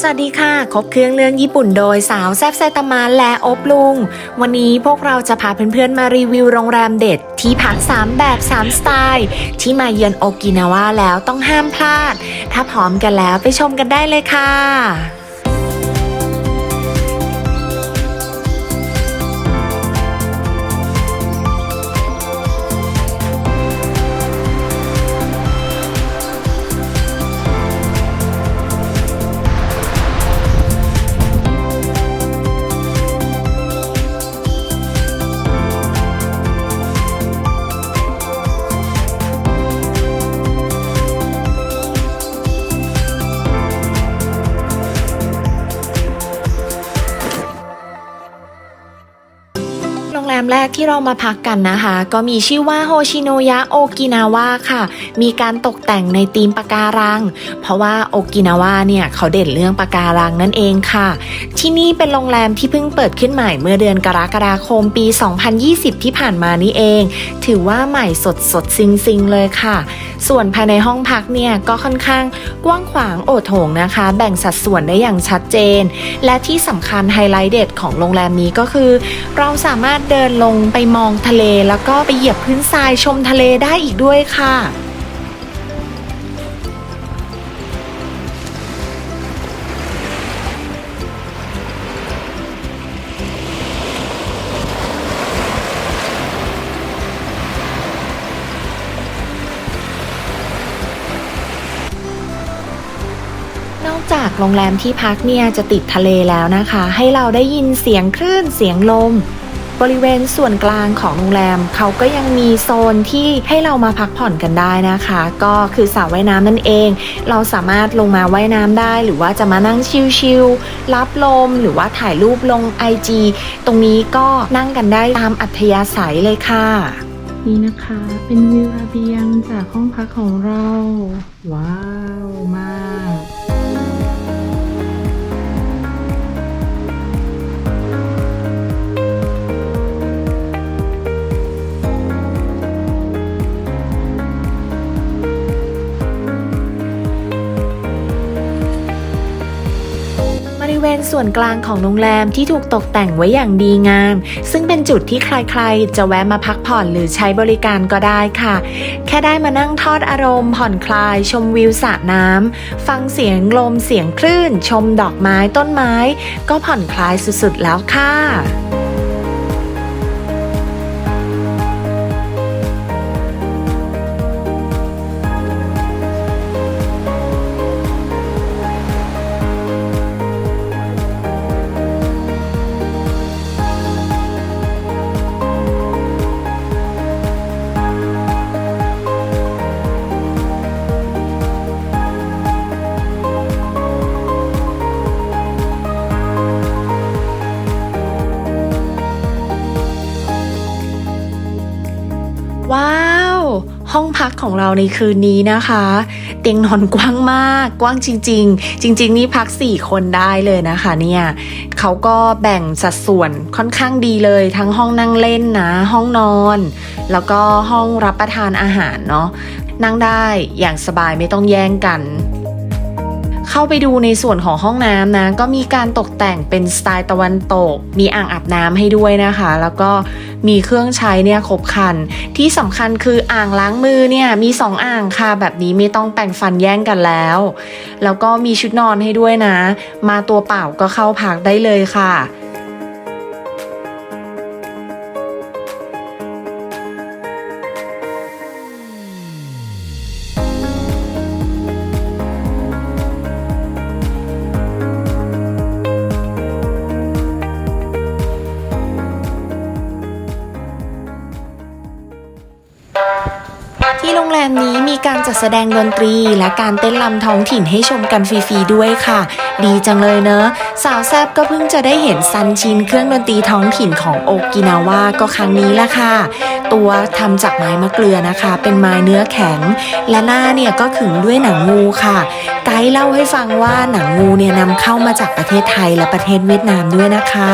สวัสดีค่ะ ครบเครื่องเรื่องญี่ปุ่นโดยสาวแซบไซตามานและอบลุง วันนี้พวกเราจะพาเพื่อนๆมารีวิวโรงแรมเด็ด ที่พัก 3 แบบ 3 สไตล์ ที่มาเยือนโอกินาวาแล้วต้องห้ามพลาด ถ้าพร้อมกันแล้วไปชมกันได้เลยค่ะ แรมแรกที่เรามาพักกันนะคะ ก็มีชื่อว่าโฮชิโนยะโอกินาวะค่ะ มีการตกแต่งในธีมปะการัง เพราะว่าโอกินาวะเนี่ยเขาเด่นเรื่องปะการังนั่นเองค่ะ ที่นี่เป็นโรงแรมที่เพิ่งเปิดขึ้นใหม่เมื่อเดือนกรกฎาคมปี 2020 ที่ผ่านมานี่เอง ถือว่าใหม่สดสดซิงซิงๆเลยค่ะ ส่วนภายในห้องพักเนี่ยก็ค่อนข้างกว้างขวางโอโถงนะคะ แบ่งสัดส่วนได้อย่างชัดเจน และที่สำคัญไฮไลท์เด็ดของโรงแรมนี้ก็คือ เราสามารถเดินลงไปมองทะเลแล้วก็ไปเหยียบพื้นทรายชมทะเลได้อีกด้วยค่ะนอกจากโรงแรมที่พักเนี่ยจะติดทะเลแล้วนะคะ ให้เราได้ยินเสียงคลื่นเสียงลม บริเวณส่วนกลางของโรงแรมเขาก็ยังมีโซนที่ให้เรามาพักผ่อนกันได้นะคะ ก็คือสระว่ายน้ำนั่นเอง เราสามารถลงมาว่ายน้ำได้ หรือว่าจะมานั่งชิลๆรับลม หรือว่าถ่ายรูปลง IG ตรงนี้ก็นั่งกันได้ตามอัธยาศัยเลยค่ะนี่นะคะเป็นวิวระเบียงจากห้องพักของเรา ว้าว มาก ริเวณส่วนกลางของโรงแรมที่ถูกตกแต่งไว้อย่างดีงาม ซึ่งเป็นจุดที่ใครๆ จะแวะมาพักผ่อนหรือใช้บริการก็ได้ค่ะ แค่ได้มานั่งทอดอารมณ์ ผ่อนคลายชมวิวสระน้ำฟังเสียงลมเสียงคลื่น ชมดอกไม้ต้นไม้ ก็ผ่อนคลายสุดๆแล้วค่ะ เราในคืนนี้นะคะ เตียงนอนกว้างมาก กว้างจริง ๆ จริง ๆ นี่พัก 4 คนได้เลยนะคะเนี่ยเขาก็แบ่งสัดส่วนค่อนข้างดีเลย ทั้งห้องนั่งเล่นนะ ห้องนอน แล้วก็ห้องรับประทานอาหารเนาะนั่งได้อย่างสบายไม่ต้องแย่งกัน เข้าไปดูในส่วนของห้องน้ำนะ ก็มีการตกแต่งเป็นสไตล์ตะวันตก มีอ่างอาบน้ำให้ด้วยนะคะ แล้วก็มีเครื่องใช้เนี่ยครบครัน ที่สำคัญคืออ่างล้างมือเนี่ยมี 2 อ่างค่ะ แบบนี้ไม่ต้องแปรงฟันแย่งกันแล้ว แล้วก็มีชุดนอนให้ด้วยนะ มาตัวเปล่าก็เข้าพักได้เลยค่ะ จัดแสดงดนตรีและการเต้นรำท้องถิ่นให้ชมกันฟรีๆด้วยค่ะ ดีจังเลยเนอะ สาวแซบก็เพิ่งจะได้เห็นซันชินเครื่องดนตรีท้องถิ่นของโอกินาวาก็ครั้งนี้ละค่ะ ตัวทำจากไม้มะเกลือนะคะ เป็นไม้เนื้อแข็ง และหน้าเนี่ยก็ขึงด้วยหนังงูค่ะ ไกด์เล่าให้ฟังว่าหนังงูเนี่ยนำเข้ามาจากประเทศไทยและประเทศเวียดนามด้วยนะคะ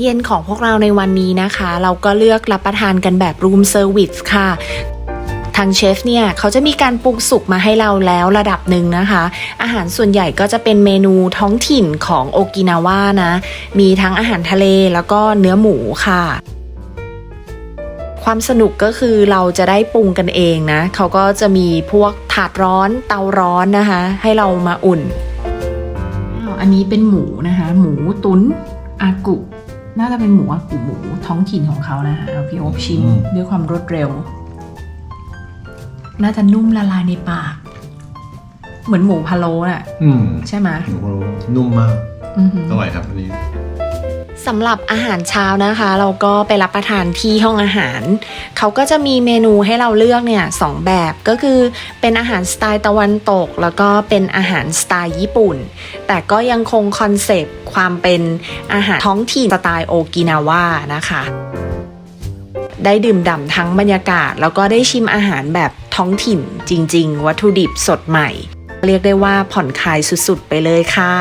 เย็นของพวกเราในวันนี้นะคะ เราก็เลือกรับประทานกันแบบรูมเซอร์วิสค่ะทางเชฟเนี่ยเขาจะมีการปรุงสุกมาให้เราแล้วระดับหนึ่งนะคะ อาหารส่วนใหญ่ก็จะเป็นเมนูท้องถิ่นของโอกินาวานะ มีทั้งอาหารทะเลแล้วก็เนื้อหมูค่ะ ความสนุกก็คือเราจะได้ปรุงกันเองนะ เขาก็จะมีพวกถาดร้อนเตาร้อนนะคะ ให้เรามาอุ่นอ้าวอันนี้เป็นหมูนะคะ หมูตุนอากุ น่าจะเป็นหมูอากุหมูท้องถิ่นของเขานะคะเอาพี่โอ๊คชิมอืมด้วยความรวดเร็ว น่าจะนุ่มละลายในปาก เหมือนหมูพะโล้น่ะ อืม ใช่ไหมหมูพะโล้นุ่มมาก อือหือ อร่อยครับอันนี้ สำหรับอาหารเช้านะคะ เราก็ไปรับประทานที่ห้องอาหาร เขาก็จะมีเมนูให้เราเลือกเนี่ยสองแบบก็คือเป็นอาหารสไตล์ตะวันตก แล้วก็เป็นอาหารสไตล์ญี่ปุ่น แต่ก็ยังคงคอนเซปต์ความเป็นอาหารท้องถิ่นสไตล์โอกินาวานะคะได้ดื่มด่ำทั้งบรรยากาศ แล้วก็ได้ชิมอาหารแบบท้องถิ่นจริง ๆ วัตถุดิบสดใหม่ เรียกได้ว่าผ่อนคลายสุด ๆ ไปเลยค่ะ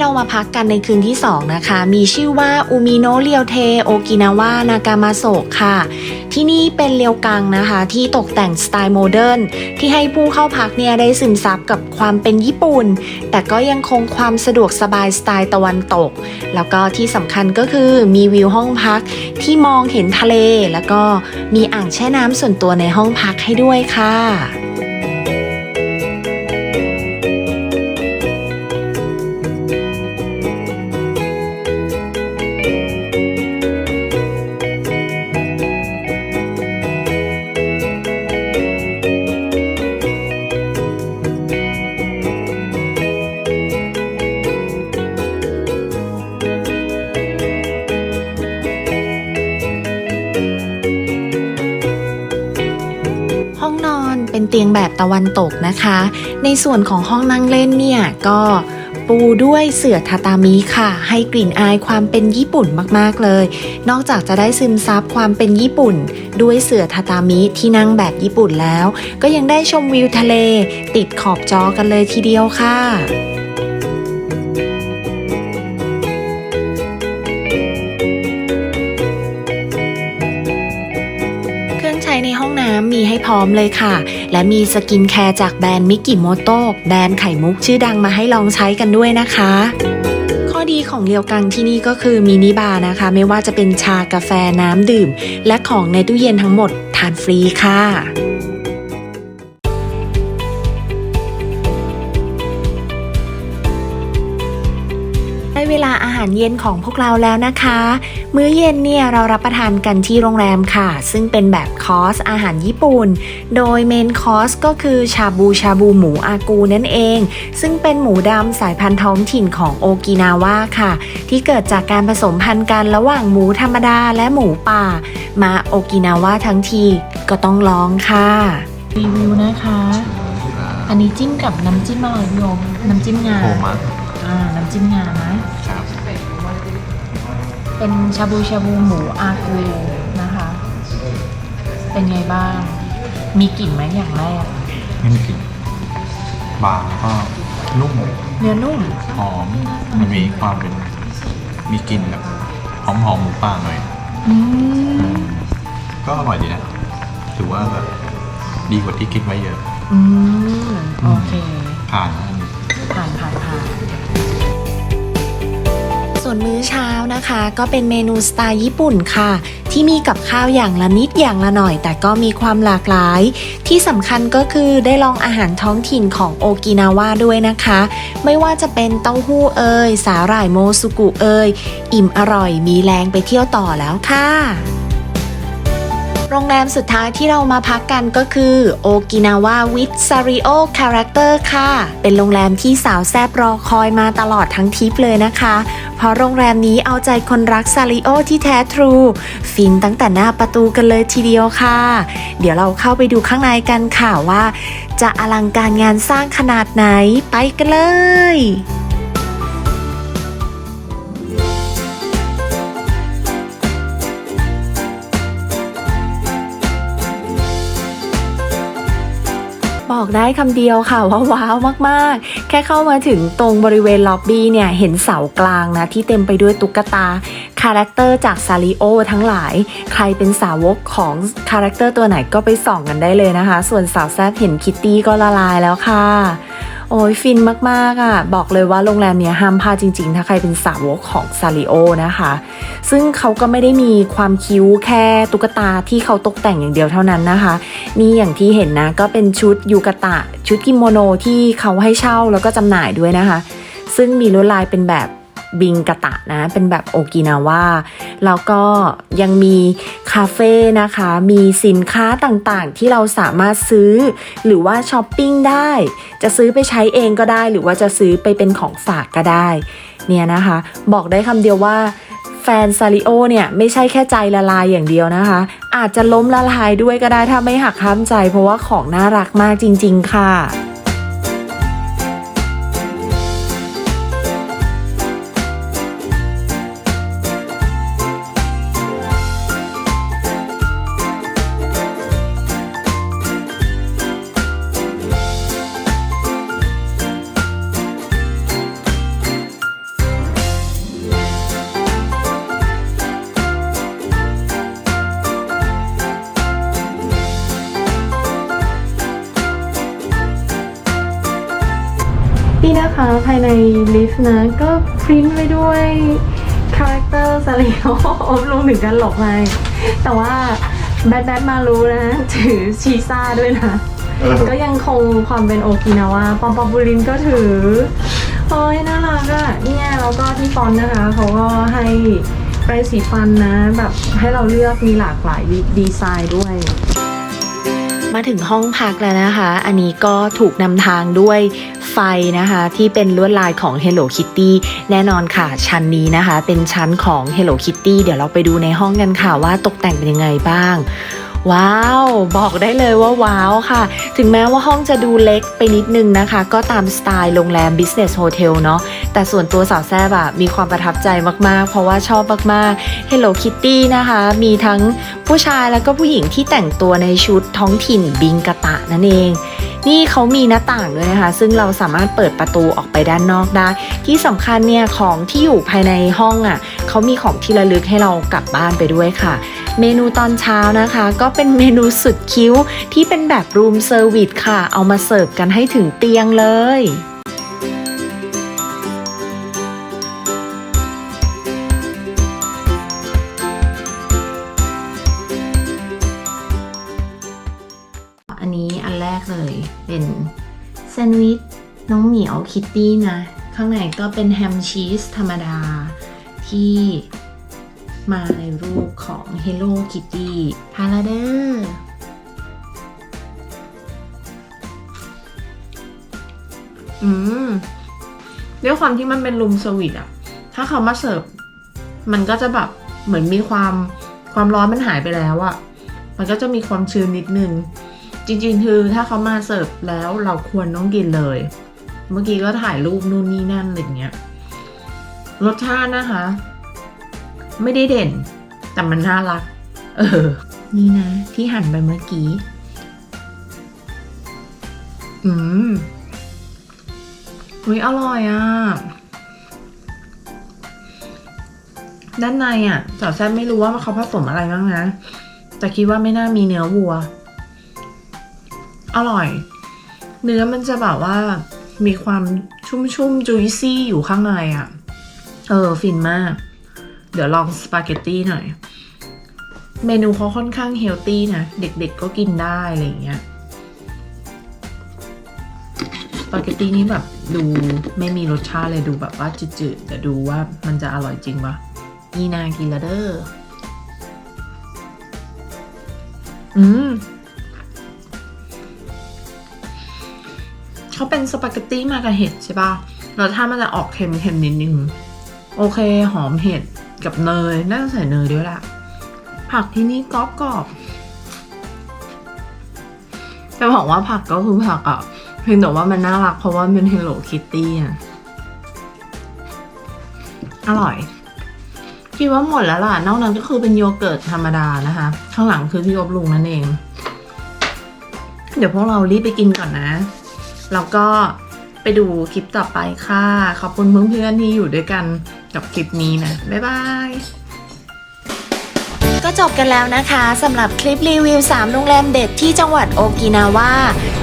เรามาพักกันในคืนที่ 2 นะคะ มีชื่อว่าอูมิโนเรียวเทโอกินาวานากามาโซะค่ะ ที่นี่เป็นเรียวกังนะคะ ที่ตกแต่งสไตล์โมเดิร์นที่ให้ผู้เข้าพักเนี่ยได้ซึมซับกับความเป็นญี่ปุ่น แต่ก็ยังคงความสะดวกสบายสไตล์ตะวันตก แล้วก็ที่สำคัญก็คือมีวิวห้องพักที่มองเห็นทะเล แล้วก็มีอ่างแช่น้ำส่วนตัวในห้องพักให้ด้วยค่ะ เตียงแบบตะวันตกนะคะ ในส่วนของห้องนั่งเล่นเนี่ยก็ปูด้วยเสื่อทาตามิค่ะ ให้กลิ่นอายความเป็นญี่ปุ่นมากๆเลย นอกจากจะได้ซึมซับความเป็นญี่ปุ่น ด้วยเสื่อทาตามิที่นั่งแบบญี่ปุ่นแล้ว ก็ยังได้ชมวิวทะเล ติดขอบจอกันเลยทีเดียวค่ะเครื่องใช้ในห้องน้ำมีให้พร้อมเลยค่ะ และมีสกินแคร์จากแบรนด์มิกิโมโต้แบรนด์ไข่มุกชื่อดังมาให้ลองใช้กันด้วยนะคะ ข้อดีของเรียวกังที่นี่ก็คือมินิบาร์นะคะ ไม่ว่าจะเป็นชากาแฟน้ำดื่ม และของในตู้เย็นทั้งหมดทานฟรีค่ะ เวลาอาหารเย็นของพวกเราแล้วนะคะ มื้อเย็นเนี่ยเรารับประทานกันที่โรงแรมค่ะ ซึ่งเป็นแบบคอร์สอาหารญี่ปุ่น โดยเมนคอร์สก็คือชาบูชาบูหมูอากูนั่นเอง ซึ่งเป็นหมูดำสายพันธุ์ท้องถิ่นของโอกินาวาค่ะ ที่เกิดจากการผสมพันธุ์กันระหว่างหมูธรรมดาและหมูป่า มาโอกินาวาทั้งทีก็ต้องลองค่ะรีวิวนะคะ อันนี้จิ้มกับน้ำจิ้มอะไรพี่โอ๊คน้ำจิ้มงาโอมะอ่า น้ำจิ้มงานะครับเป็นชาบูชาบูหมูอากูนะคะ เป็นไงบ้าง มีกลิ่นไหมอย่างแรก ไม่มีกลิ่นบางแล้วก็นุ่มเนื้อนุ่ม หอม มันมีความเป็นมีกลิ่นแบบหอมหอมๆหมูป่าหน่อย อืม ก็อร่อยดีนะ ถือว่าแบบดีกว่าที่คิดไว้เยอะ อืม โอเค ผ่านนะอันนี้ผ่าน นะคะ ก็เป็นเมนูสไตล์ญี่ปุ่นค่ะ ที่มีกับข้าวอย่างละนิดอย่างละหน่อย แต่ก็มีความหลากหลาย ที่สำคัญก็คือได้ลองอาหารท้องถิ่นของโอกินาวาด้วยนะคะ ไม่ว่าจะเป็นเต้าหู้เอ่ยสาหร่ายโมซุกุเอ่ยอิ่มอร่อยมีแรงไปเที่ยวต่อแล้วค่ะ โรงแรมสุดท้ายที่เรามาพักกันก็คือโอกินาวาวิทซาริโอคาแรคเตอร์ค่ะ เป็นโรงแรมที่สาวแซบรอคอยมาตลอดทั้งทริปเลยนะคะ เพราะโรงแรมนี้เอาใจคนรักซาริโอที่แท้ทรู ฟินตั้งแต่หน้าประตูกันเลยทีเดียวค่ะ เดี๋ยวเราเข้าไปดูข้างในกันค่ะว่า จะอลังการงานสร้างขนาดไหนไปกันเลย บอกได้คำเดียวค่ะว่าว้าวมากๆ แค่เข้ามาถึงตรงบริเวณล็อบบี้เนี่ยเห็นเสากลางนะที่เต็มไปด้วยตุ๊กตาคาแรคเตอร์จากซาริโอทั้งหลาย ใครเป็นสาวกของคาแรคเตอร์ตัวไหนก็ไปส่องกันได้เลยนะคะ ส่วนสาวแซบเห็นคิตตี้ก็ละลายแล้วค่ะ โอ้ยฟินมากๆอะ บอกเลยว่าโรงแรมเนี้ยห้ามพลาดจริงๆ ถ้าใครเป็นสาวกของซาริโอนะคะ ซึ่งเขาก็ไม่ได้มีความคิ้วแค่ตุ๊กตาที่เขาตกแต่งอย่างเดียวเท่านั้นนะคะ นี่อย่างที่เห็นนะก็เป็นชุดยูกะตะ ชุดกิโมโนที่เขาให้เช่าแล้วก็จำหน่ายด้วยนะคะ ซึ่งมีลวดลายเป็นแบบ บิงกะตะนะ เป็นแบบโอกินาว่าแล้วก็ยังมีคาเฟ่นะคะ มีสินค้าต่างๆ ที่เราสามารถซื้อ หรือว่าช้อปปิ้งได้ จะซื้อไปใช้เองก็ได้ หรือว่าจะซื้อไปเป็นของฝากก็ได้ เนี่ยนะคะ บอกได้คำเดียวว่าแฟนซาริโอเนี่ย ไม่ใช่แค่ใจละลายอย่างเดียวนะคะ อาจจะล้มละลายด้วยก็ได้ถ้าไม่หักห้ามใจ เพราะว่าของน่ารักมากจริง ๆ ค่ะ นะก็พริ้นท์ไว้ด้วยคาแรคเตอร์ซาริโออบลงถึงกันหลบไปแต่ว่าแบทแบทมารู้นะ ถือชีซ่าด้วยนะเออก็ยังคงความเป็นโอกินาวาปอมปอมบูรินก็ถือโอ้ยน่ารักอะเนี่ยแล้วก็ที่ฟอนต์นะคะเขาก็ให้แปรงสีฟันนะแบบให้เราเลือกมีหลากหลายดีไซน์ด้วยมาถึงห้องพักแล้วนะคะ อันนี้ก็ถูกนำทางด้วย ไฟนะคะ ที่เป็นลวดลายของ Hello Kitty แน่นอนค่ะ ชั้นนี้นะคะ เป็นชั้นของ Hello Kitty เดี๋ยวเราไปดูในห้องกันค่ะว่าตกแต่งเป็นยังไงบ้างว้าว บอกได้เลยว่าว้าวค่ะ ถึงแม้ว่าห้องจะดูเล็กไปนิดนึงนะคะ ก็ตามสไตล์โรงแรม Business Hotel เนาะแต่ส่วนตัวสาวแซบอะมีความประทับใจมาก ๆ เพราะว่าชอบมาก ๆ Hello Kitty นะคะ มีทั้งผู้ชายแล้วก็ผู้หญิงที่แต่งตัวในชุดท้องถิ่นบิงกะตะนั่นเอง นี่เขามีหน้าต่างด้วยนะคะ ซึ่งเราสามารถเปิดประตูออกไปด้านนอกได้ ที่สำคัญเนี่ยของที่อยู่ภายในห้องอะ่ะเขามีของที่ระลึกให้เรากลับบ้านไปด้วยค่ะ เมนูตอนเช้านะคะ ก็เป็นเมนูสุดคิ้วที่เป็นแบบรูมเซอร์วิสค่ะ เอามาเสิร์ฟกันให้ถึงเตียงเลย นด์วิชน้องเหมียวคิตตี้นะ ข้างในก็เป็นแฮมชีสธรรมดา ที่มาในรูปของ Hello Kitty ทาละเด้ออืมด้วยความที่มันเป็นรูมเซอร์วิสอะถ้าเขามาเสิร์ฟ มันก็จะแบบเหมือนมีความความร้อนมันหายไปแล้วอะมันก็จะมีความชื้นนิดนึง จริงๆ คือถ้าเขามาเสิร์ฟแล้วเราควรต้องกินเลย เมื่อกี้ก็ถ่ายรูปนู่นนี่นั่นอะไรเงี้ย รสชาตินะคะ ไม่ได้เด่น แต่มันน่ารัก เออ นี่นะ ที่หั่นไปเมื่อกี้ อืมอุ้ยอร่อยอะ ด้านในอะสาวแซ่บไม่รู้ว่าเขาผสมอะไรบ้างนะ แต่คิดว่าไม่น่ามีเนื้อวัว อร่อย เนื้อมันจะแบบว่ามีความชุ่มๆจุยซี่อยู่ข้างในอะ่ะ เออ ฟินมาก เดี๋ยวลองสปาเกตตี้หน่อย เมนูเขาค่อนข้างเฮลตี้นะ เด็กๆก็กินได้อะไรอย่างเงี้ยสปาเกตตี้นี่แบบดูไม่มีรสชาติเลยดูแบบว่าจืดๆแต่ดูว่ามันจะอร่อยจริงปะนี่นากินและเด้ออืม เขาเป็นสปาเกตตี้มากับเห็ดใช่ปะรสชาติมันจะออกเค็มๆนิดนึงโอเค หอมเห็ดกับเนยน่าจะใส่เนยด้วยละผักที่นี่กรอบกรอบๆจะบอกว่าผักก็คือผักอะเพียงแต่ว่ามันน่ารักเพราะว่ามันเป็น Hello Kitty อะอร่อยคิดว่าหมดแล้วล่ะ นอกนั้นก็คือเป็นโยเกิร์ตธรรมดานะคะ ข้างหลังคือพี่อบลุงนั่นเอง เดี๋ยวพวกเรารีบไปกินก่อนนะ แล้วก็ไปดูคลิปต่อไปค่ะ ขอบคุณเพื่อนๆที่อยู่ด้วยกันกับคลิปนี้นะ บ๊ายบายก็จบกันแล้วนะคะสำหรับคลิปรีวิว 3 โรงแรมเด็ดที่จังหวัดโอกินาวา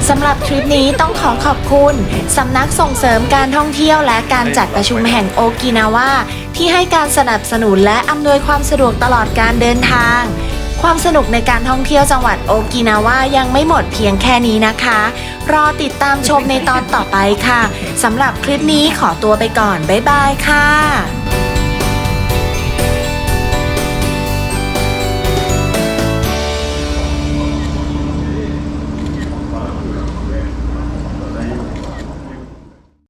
สำหรับคลิปนี้ต้องขอขอบคุณสำนักส่งเสริมการท่องเที่ยวและการจัดประชุมแห่งโอกินาวาที่ให้การสนับสนุนและอำนวยความสะดวกตลอดการเดินทาง ความสนุกในการท่องเที่ยวจังหวัดโอกินาวายังไม่หมดเพียงแค่นี้นะคะ รอติดตามชมในตอนต่อไปค่ะสำหรับคลิปนี้ขอตัวไปก่อน บ๊ายบายค่ะ